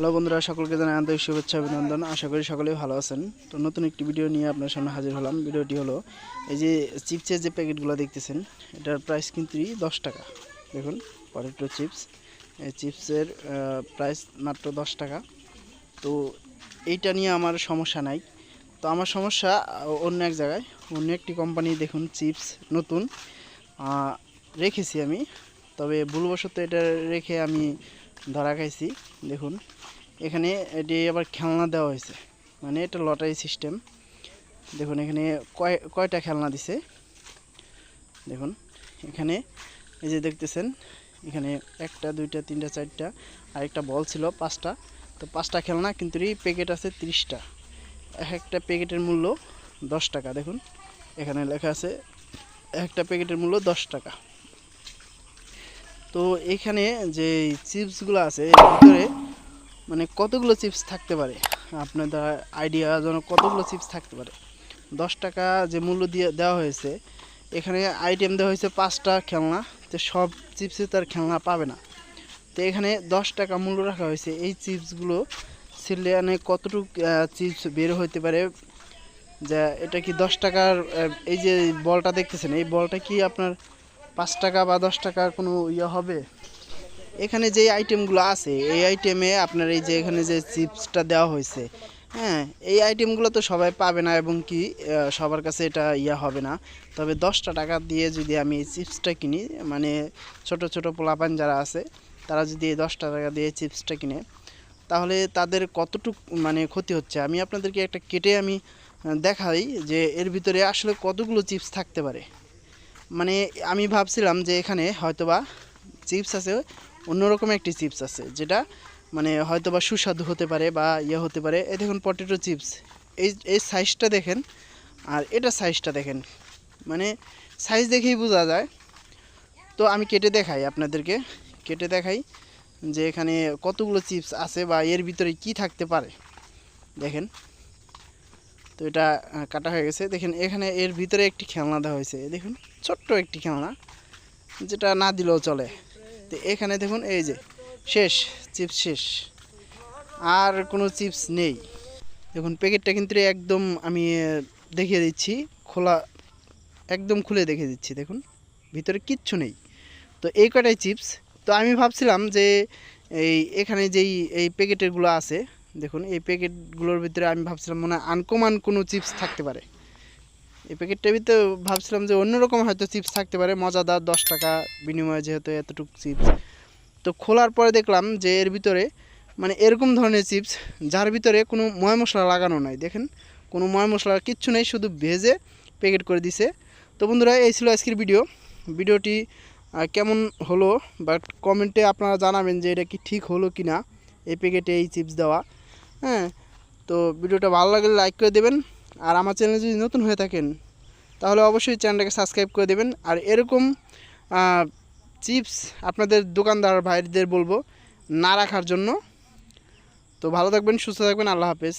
Hello বন্ধুরা, সকলকে জানাই আন্তরিক শুভেচ্ছা, অভিনন্দন। আশা করি সকলেই ভালো আছেন। তো নতুন একটি ভিডিও নিয়ে আপনার সামনে হাজির হলাম। ভিডিওটি হলো এই যে চিপসের যে প্যাকেটগুলো দেখতেছেন, এটার প্রাইস কিন্তু দশ টাকা। দেখুন পটেটো চিপস এই চিপসের প্রাইস মাত্র দশ টাকা। তো এইটা নিয়ে আমার সমস্যা নাই। তো আমার সমস্যা অন্য এক জায়গায়। অন্য একটি কোম্পানি দেখুন, চিপস নতুন। রেখেছি আমি। তবে ভুলবশত এটা রেখে আমি ধরা খাইছি, দেখুন। এখানে এটি আবার খেলনা দেওয়া হয়েছে। মানে এটা লটারি সিস্টেম দেখুন, এখানে কয়, কয়টা খেলনা দিছে। দেখুন, এখানে এই যে দেখতেছেন, এখানে একটা, দুইটা, তিনটা, চারটা আর একটা বল ছিল, পাঁচটা। তো পাঁচটা খেলনা, কিন্তু এই প্যাকেট আছে তিরিশটা। এক একটা প্যাকেটের মূল্য দশ টাকা। দেখুন, এখানে লেখা আছে একটা প্যাকেটের মূল্য দশ টাকা। তো এখানে যে চিপসগুলো আছে, এর ভিতরে মানে কতগুলো চিপস থাকতে পারে? আপনাদের আইডিয়া যেন কতগুলো চিপস থাকতে পারে? দশ টাকা যে মূল্য দিয়ে দেওয়া হয়েছে, এখানে আইটেম দেওয়া হয়েছে পাঁচটা খেলনা, তো সব চিপসে তার খেলনা পাবে না। তো এখানে দশ টাকা মূল্য রাখা হয়েছে, এই চিপসগুলো ছেলে মানে কতটুকু চিপস বের হইতে পারে? যা, এটা কি দশ টাকার এই যে বলটা দেখতেছেন, এই বলটা কি আপনার পাঁচ টাকা বা দশ টাকার কোনো ইয়ে হবে? এখানে যে আইটেমগুলো আছে, এই আইটেমে আপনার এই যে এখানে যে চিপসটা দেওয়া হয়েছে হ্যাঁ এই আইটেমগুলো তো সবাই পাবে না এবং কি সবার কাছে এটা ইয়া হবে না। তবে দশটা টাকা দিয়ে যদি আমি এই চিপসটা কিনি মানে ছোট ছোট পোলাপান যারা আছে, তারা যদি এই দশটা টাকা দিয়ে চিপসটা কিনে, তাহলে তাদের কতটুক মানে ক্ষতি হচ্ছে? আমি আপনাদেরকে একটা কেটে আমি দেখাই যে এর ভিতরে আসলে কতগুলো চিপস থাকতে পারে। মানে আমি ভাবছিলাম যে এখানে হয়তোবা চিপস আছে, অন্যরকম একটি চিপস আছে, যেটা মানে হয়তোবা সুস্বাদু হতে পারে বা ইয়ে হতে পারে। এই দেখুন, পটেটো চিপস। এই এই সাইজটা দেখেন, আর এটা সাইজটা দেখেন। মানে সাইজ দেখেই বোঝা যায়। তো আমি কেটে দেখাই আপনাদেরকে। কেটে দেখাই যে এখানে কতগুলো চিপস আছে বা এর ভিতরে কি থাকতে পারে। দেখেন। তো এটা কাটা হয়ে গেছে। দেখেন, এখানে এর ভিতরে একটি খেলনা দেওয়া হয়েছে। দেখুন, ছোট্ট একটি খেলনা, যেটা না দিলেও চলে। তো এখানে দেখুন, এই যে, শেষ, চিপস শেষ। আর কোনো চিপস নেই। দেখুন, প্যাকেটটা কিন্তু একদম আমি দেখিয়ে দিচ্ছি, খোলা, একদম খুলে দেখিয়ে দিচ্ছি, দেখুন। ভিতরে কিচ্ছু নেই। তো এই কটাই চিপস। তো আমি ভাবছিলাম যে, এই, এখানে যেই, এই প্যাকেটেরগুলো আছে দেখুন, এই প্যাকেটগুলোর ভিতরে আমি ভাবছিলাম মনে হয় আনকমান কোনো চিপস থাকতে পারে। এই প্যাকেটটার ভিতরে ভাবছিলাম যে অন্যরকম হয়তো চিপস থাকতে পারে, মজাদার দশ টাকা বিনিময়ে যেহেতু এতটুকু চিপস। তো খোলার পরে দেখলাম যে এর ভিতরে মানে এরকম ধরনের চিপস, যার ভিতরে কোনো ময় মশলা লাগানো নাই। দেখেন, কোনো ময় মশলা কিচ্ছু নেই, শুধু ভেজে প্যাকেট করে দিছে। তো বন্ধুরা, এই ছিল আজকের ভিডিও। ভিডিওটি কেমন হলো বাট কমেন্টে আপনারা জানাবেন যে এটা কি ঠিক হলো কি না এই প্যাকেটে এই চিপস দেওয়া। হ্যাঁ তো ভিডিওটা ভালো লাগলে লাইক করে দেবেন। আর আমার চ্যানেল যদি নতুন হয়ে থাকেন, তাহলে অবশ্যই চ্যানেলটাকে সাবস্ক্রাইব করে দেবেন। আর এরকম চিপস আপনাদের দোকানদার ভাইদের বলব না রাখার জন্য। তো ভালো থাকবেন, সুস্থ থাকবেন, আল্লাহ হাফেজ।